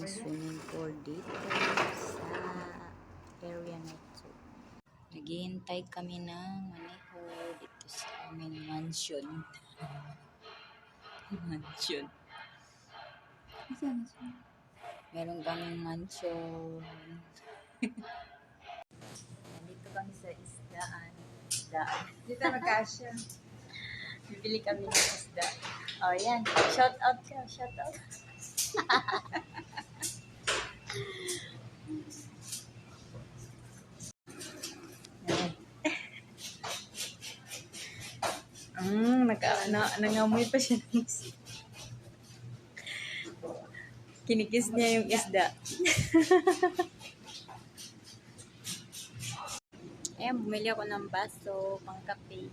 aming swimming pool dito sa area na ito. Naghihintay kami ng maneho dito sa aming mansion. mansion. Meron kaming mansion. Nandito kami sa isdaan. Isdaan. Dito magkasya. Bibili kami ng isda. Oh, yan. Shout out ka. Shout out. Yan. Naka, na, nangamoy pa siya ng isda. Kinikis niya yung isda. Ayan, bumili ako ng baso, pang kape.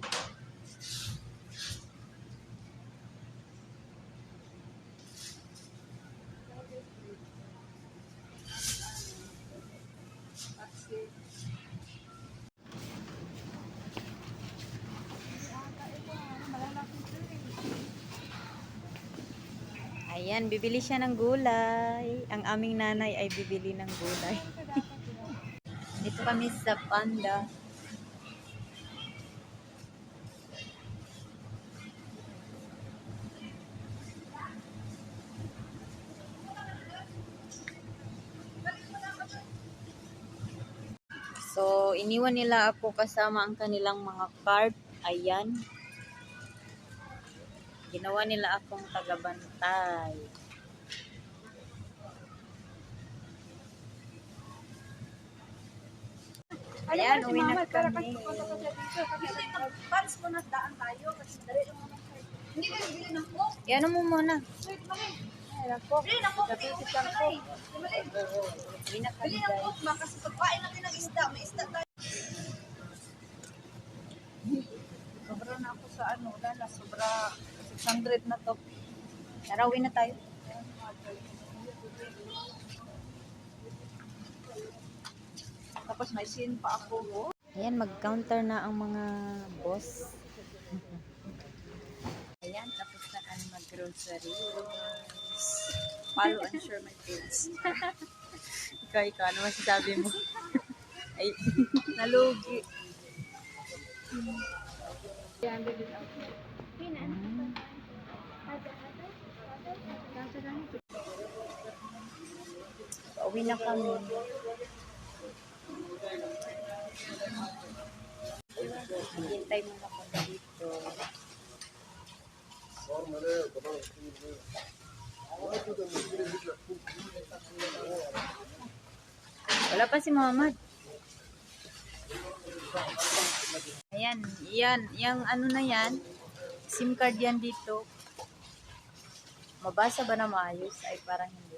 Ayan, bibili siya ng gulay. Ang aming nanay ay bibili ng gulay. Dito kami sa Panda. So, iniwan nila ako kasama ang kanilang mga cart. Ayan. Ginawa nila akong tagabantay. Ayan, uwi na kami. Pans mo na daan tayo. Hindi ka nagbili ng coke. Yan mo muna. Wait, mami. Ay, ako. Bili ng ko. Bili Uwi na kami ng ma. Kasi pagkain natin ng isda. May isda tayo. Sobra na ako sa ano. Wala na. Sobra 600 na to. Tara, uwi na tayo. Tapos may sin pa ako. Oh. Ayan, mag-counter na ang mga boss. Ayan, tapos na kami mag-grocery. Follow and share my page. ikaw, ikaw, ano masasabi mo? Ay, Nalugi. Uwi na kami. Hintay mo na kami dito. Wala pa si Muhammad. Ayan, yan, yung ano na yan, SIM card yan dito. Mabasa ba na maayos? Ay, parang hindi.